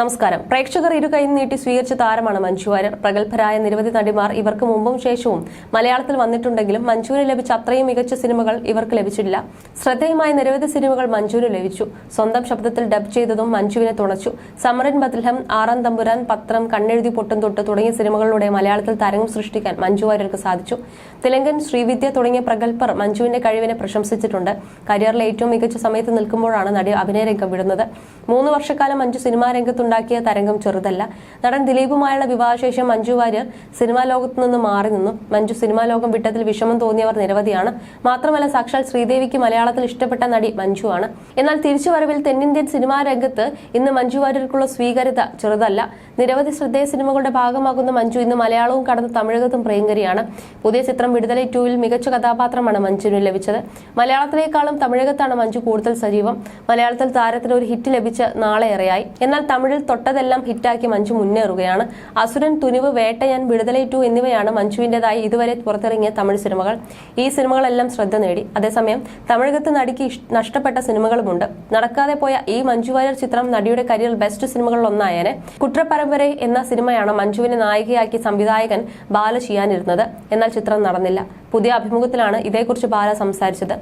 നമസ്കാരം. പ്രേക്ഷകർ ഇരു കൈ നീട്ടി സ്വീകരിച്ച താരമാണ് മഞ്ജു വാര്യർ. പ്രഗത്ഭരായ നിരവധി നടിമാർ ഇവർക്ക് മുമ്പും ശേഷവും മലയാളത്തിൽ വന്നിട്ടുണ്ടെങ്കിലും മഞ്ജുവിന് ലഭിച്ച അത്രയും മികച്ച സിനിമകൾ ഇവർക്ക് ലഭിച്ചിട്ടില്ല. ശ്രദ്ധേയമായ നിരവധി സിനിമകൾ മഞ്ജുവിന് ലഭിച്ചു. സ്വന്തം ശബ്ദത്തിൽ ഡബ് ചെയ്തതും മഞ്ജുവിനെ തുണച്ചു. സമരൻ ബദ്ലഹം ആറാം തമ്പുരാൻ പത്രം കണ്ണെഴുതി പൊട്ടും തൊട്ട് തുടങ്ങിയ സിനിമകളിലൂടെ മലയാളത്തിൽ തരംഗം സൃഷ്ടിക്കാൻ മഞ്ജു വാര്യർക്ക് സാധിച്ചു. തെലങ്കൻ ശ്രീവിദ്യ തുടങ്ങിയ പ്രഗത്ഭർ മഞ്ജുവിന്റെ കഴിവിനെ പ്രശംസിച്ചിട്ടുണ്ട്. കരിയറിലെ ഏറ്റവും മികച്ച സമയത്ത് നിൽക്കുമ്പോഴാണ് നടി അഭിനയരംഗം വിടുന്നത്. മൂന്ന് വർഷക്കാലം മഞ്ജു സിനിമാ രംഗത്തുണ്ടാക്കിയ തരംഗം ചെറുതല്ല. നടൻ ദിലീപുമായുള്ള വിവാഹശേഷം മഞ്ജു വാര്യർ സിനിമാ ലോകത്തു നിന്ന് മാറി നിന്നു. മഞ്ജു സിനിമാ ലോകം വിട്ടതിൽ വിഷമം തോന്നിയവർ നിരവധിയാണ്. മാത്രമല്ല സാക്ഷാൽ ശ്രീദേവിക്ക് മലയാളത്തിൽ ഇഷ്ടപ്പെട്ട നടി മഞ്ജു ആണ്. എന്നാൽ തിരിച്ചുവരവിൽ തെന്നിന്ത്യൻ സിനിമാ രംഗത്ത് ഇന്ന് മഞ്ജു വാര്യർക്കുള്ള സ്വീകാര്യത ചെറുതല്ല. നിരവധി ശ്രദ്ധേയ സിനിമകളുടെ ഭാഗമാകുന്ന മഞ്ജു ഇന്ന് മലയാളവും കടന്ന് തമിഴകത്തും പ്രിയങ്കരിയാണ്. പുതിയ ചിത്രം വിടുതല ടൂവിൽ മികച്ച കഥാപാത്രമാണ് മഞ്ജുവിന് ലഭിച്ചത്. മലയാളത്തിലേക്കാളും തമിഴകത്താണ് മഞ്ജു കൂടുതൽ സജീവം. മലയാളത്തിൽ താരത്തിന് ഒരു ഹിറ്റ് ലഭിച്ച് നാളെയേറെയായി എന്നാൽ തമിഴിൽ തൊട്ടതെല്ലാം ഹിറ്റാക്കി മഞ്ജു മുന്നേറുകയാണ്. അസുരൻ തുനിവ് വേട്ടയാൻ വിടുതലൈ ടു എന്നിവയാണ് മഞ്ജുവിന്റെതായി ഇതുവരെ പുറത്തിറങ്ങിയ തമിഴ് സിനിമകൾ. ഈ സിനിമകളെല്ലാം ശ്രദ്ധ നേടി. അതേസമയം തമിഴകത്ത് നടിക്ക് നഷ്ടപ്പെട്ട സിനിമകളുമുണ്ട്. നടക്കാതെ പോയ ഈ മഞ്ജു വാര്യർ ചിത്രം നടിയുടെ കരിയർ ബെസ്റ്റ് സിനിമകളിൽ ഒന്നായേനെ കുട്രപരമ്പര എന്ന സിനിമയാണ് മഞ്ജുവിനെ നായികയാക്കി സംവിധായകൻ ബാല ചെയ്യാനിരുന്നത് എന്നാൽ ചിത്രം നടന്നില്ല. പുതിയ അഭിമുഖത്തിലാണ് ഇതേക്കുറിച്ച് ബാല സംസാരിച്ചത്.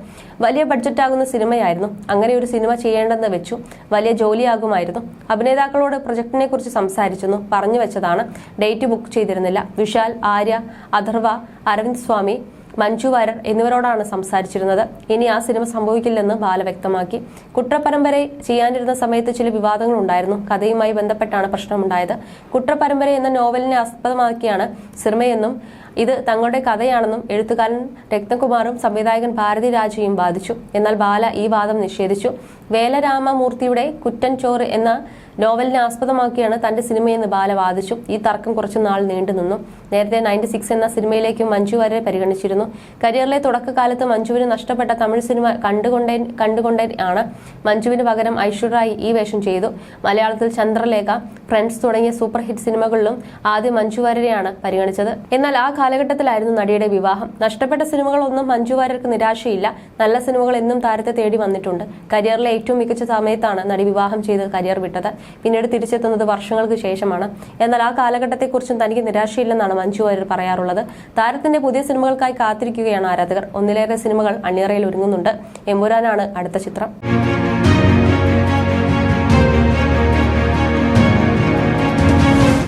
വലിയ ബഡ്ജറ്റാകുന്ന സിനിമയായിരുന്നു. അങ്ങനെ ഒരു സിനിമ ചെയ്യേണ്ടെന്ന് വെച്ചു. വലിയ ജോലിയാകുമായിരുന്നു. അഭിനേതാക്കളോട് പ്രൊജക്ടിനെ കുറിച്ച് സംസാരിച്ചെന്നു പറഞ്ഞു വെച്ചതാണ്. ഡേറ്റ് ബുക്ക് ചെയ്തിരുന്നില്ല. വിശാൽ ആര്യ അഥർവ അരവിന്ദ് സ്വാമി മഞ്ജു വാര്യർ എന്നിവരോടാണ് സംസാരിച്ചിരുന്നത്. ഇനി ആ സിനിമ സംഭവിക്കില്ലെന്ന് ബാല വ്യക്തമാക്കി. കുട്രപരമ്പര ചെയ്യാനിരുന്ന സമയത്ത് ചില വിവാദങ്ങൾ ഉണ്ടായിരുന്നു. കഥയുമായി ബന്ധപ്പെട്ടാണ് പ്രശ്നമുണ്ടായത്. കുട്രപരമ്പര എന്ന നോവലിനെ ആസ്പദമാക്കിയാണ് സിനിമയെന്നും ഇത് തങ്ങളുടെ കഥയാണെന്നും എഴുത്തുകാരൻ രക്തകുമാറും സംവിധായകൻ ഭാരതി രാജയും വാദിച്ചു. എന്നാൽ ബാല ഈ വാദം നിഷേധിച്ചു. വേലരാമമൂർത്തിയുടെ കുറ്റൻ ചോറ് എന്ന നോവലിനെ ആസ്പദമാക്കിയാണ് തന്റെ സിനിമയെന്ന് ബാല വാദിച്ചു. ഈ തർക്കം കുറച്ചു നാൾ നീണ്ടുനിന്നു നേരത്തെ നയന്റി സിക്സ് എന്ന സിനിമയിലേക്കും മഞ്ജു വാര്യരെ പരിഗണിച്ചിരുന്നു. കരിയറിലെ തുടക്കകാലത്ത് മഞ്ജുവിന് നഷ്ടപ്പെട്ട തമിഴ് സിനിമ കണ്ടുകൊണ്ടേ കണ്ടുകൊണ്ടേ ആണ് മഞ്ജുവിന് പകരം ഐശ്വര്യായി ഈ വേഷം ചെയ്തു. മലയാളത്തിൽ ചന്ദ്രലേഖ ഫ്രണ്ട്സ് തുടങ്ങിയ സൂപ്പർ ഹിറ്റ് സിനിമകളിലും ആദ്യം മഞ്ജു വാര്യരെയാണ് പരിഗണിച്ചത്. എന്നാൽ ആ കാലഘട്ടത്തിലായിരുന്നു നടിയുടെ വിവാഹം. നഷ്ടപ്പെട്ട സിനിമകളൊന്നും മഞ്ജു വാര്യർക്ക് നിരാശയില്ല. നല്ല സിനിമകൾ എന്നും താരത്തെ തേടി വന്നിട്ടുണ്ട്. കരിയറിലെ ഏറ്റവും മികച്ച സമയത്താണ് നടി വിവാഹം ചെയ്ത് കരിയർ വിട്ടത്. പിന്നീട് തിരിച്ചെത്തുന്നത് വർഷങ്ങൾക്ക് ശേഷമാണ്. എന്നാൽ ആ കാലഘട്ടത്തെക്കുറിച്ചും തനിക്ക് നിരാശയില്ലെന്നാണ് മഞ്ജു വാര്യർ പറയാറുള്ളത്. താരത്തിന്റെ പുതിയ സിനിമകൾക്കായി കാത്തിരിക്കുകയാണ് ആരാധകർ. ഒന്നിലേറെ സിനിമകൾ അണിയറയിൽ ഒരുങ്ങുന്നുണ്ട്. എമ്പുരാനാണ് അടുത്ത ചിത്രം.